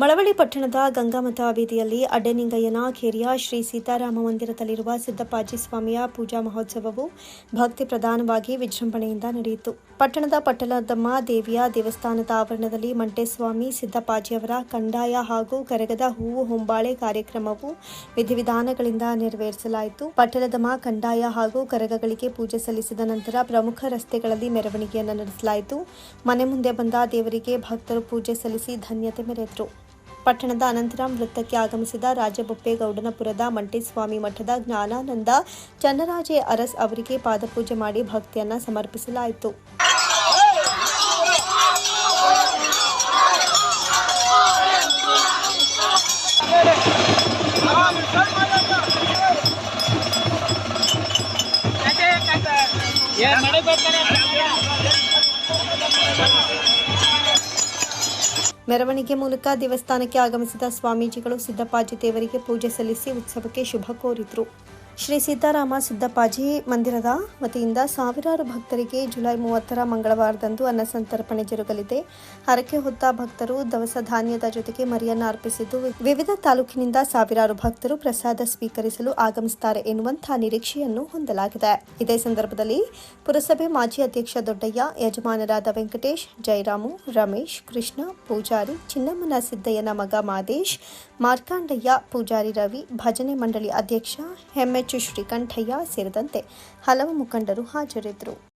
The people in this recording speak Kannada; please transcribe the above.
ಮಳವಳ್ಳಿ ಪಟ್ಟಣದ ಗಂಗಾಮತ ಬೀದಿಯಲ್ಲಿ ಅಡ್ಡನಿಂಗಯ್ಯನ ಕೇರಿಯ ಶ್ರೀ ಸೀತಾರಾಮ ಮಂದಿರದಲ್ಲಿರುವ ಸಿದ್ದಪ್ಪಾಜಿ ಸ್ವಾಮಿಯ ಪೂಜಾ ಮಹೋತ್ಸವವು ಭಕ್ತಿ ಪ್ರಧಾನವಾಗಿ ವಿಜೃಂಭಣೆಯಿಂದ ನಡೆಯಿತು. ಪಟ್ಟಣದ ಪಟ್ಟಲದಮ್ಮ ದೇವಿಯ ದೇವಸ್ಥಾನದ ಆವರಣದಲ್ಲಿ ಮಂಟೇಸ್ವಾಮಿ ಸಿದ್ದಪ್ಪಾಜಿಯವರ ಕಂದಾಯ ಹಾಗೂ ಕರಗದ ಹೂವು ಹೊಂಬಾಳೆ ಕಾರ್ಯಕ್ರಮವು ವಿಧಿವಿಧಾನಗಳಿಂದ ನೆರವೇರಿಸಲಾಯಿತು. ಪಟ್ಟಣದಮ್ಮ ಕಂದಾಯ ಹಾಗೂ ಕರಗಗಳಿಗೆ ಪೂಜೆ ಸಲ್ಲಿಸಿದ ನಂತರ ಪ್ರಮುಖ ರಸ್ತೆಗಳಲ್ಲಿ ಮೆರವಣಿಗೆಯನ್ನು ನಡೆಸಲಾಯಿತು. ಮನೆ ಮುಂದೆ ಬಂದ ದೇವರಿಗೆ ಭಕ್ತರು ಪೂಜೆ ಸಲ್ಲಿಸಿ ಧನ್ಯತೆ ಮೆರೆದರು. ಪಟ್ಟಣದ ಅನಂತರಾಮ್ ವೃತ್ತಕ್ಕೆ ಆಗಮಿಸಿದ ರಾಜಬೊಪ್ಪೇಗೌಡನಪುರದ ಮಂಟೇಸ್ವಾಮಿ ಮಠದ ಜ್ಞಾನಾನಂದ ಚನ್ನರಾಜೇ ಅರಸ್ ಅವರಿಗೆ ಪಾದಪೂಜೆ ಮಾಡಿ ಭಕ್ತಿಯನ್ನ ಸಮರ್ಪಿಸಲಾಯಿತು. ಮೆರವಣಿಗೆ ಮೂಲಕ ದೇವಸ್ಥಾನಕ್ಕೆ ಆಗಮಿಸಿದ ಸ್ವಾಮೀಜಿಗಳು ಸಿದ್ದಪ್ಪಾಜಿ ದೇವರಿಗೆ ಪೂಜೆ ಸಲ್ಲಿಸಿ ಉತ್ಸವಕ್ಕೆ ಶುಭ ಕೋರಿದರು. ಶ್ರೀ ಸಿದ್ದರಾಮ ಸಿದ್ದಪ್ಪಾಜಿ ಮಂದಿರದ ವತಿಯಿಂದ ಸಾವಿರಾರು ಭಕ್ತರಿಗೆ ಜುಲೈ ಮೂವತ್ತರ ಮಂಗಳವಾರದಂದು ಅನ್ನಸಂತರ್ಪಣೆ ಜರುಗಲಿದೆ. ಹರಕೆ ಹೊತ್ತ ಭಕ್ತರು ದವಸ ಧಾನ್ಯದ ಜೊತೆಗೆ ಮರಿಯನ್ನು ಅರ್ಪಿಸಿದ್ದು, ವಿವಿಧ ತಾಲೂಕಿನಿಂದ ಸಾವಿರಾರು ಭಕ್ತರು ಪ್ರಸಾದ ಸ್ವೀಕರಿಸಲು ಆಗಮಿಸುತ್ತಾರೆ ಎನ್ನುವಂತಹ ನಿರೀಕ್ಷೆಯನ್ನು ಹೊಂದಲಾಗಿದೆ. ಇದೇ ಸಂದರ್ಭದಲ್ಲಿ ಪುರಸಭೆ ಮಾಜಿ ಅಧ್ಯಕ್ಷ ದೊಡ್ಡಯ್ಯ, ಯಜಮಾನರಾದ ವೆಂಕಟೇಶ್ ಜಯರಾಮು ರಮೇಶ್, ಕೃಷ್ಣ, ಪೂಜಾರಿ, ಚಿನ್ನಮ್ಮನ ಸಿದ್ದಯ್ಯನ ಮಗ ಮಾದೇಶ್, ಮಾರ್ಕಾಂಡಯ್ಯ, ಪೂಜಾರಿ ರವಿ, ಭಜನೆ ಮಂಡಳಿ ಅಧ್ಯಕ್ಷ ಎಮ್ಎಚ್ ಶ್ರೀಕಂಠಯ್ಯ ಸೇರಿದಂತೆ ಹಲವು ಮುಖಂಡರು ಹಾಜರಿದ್ದರು.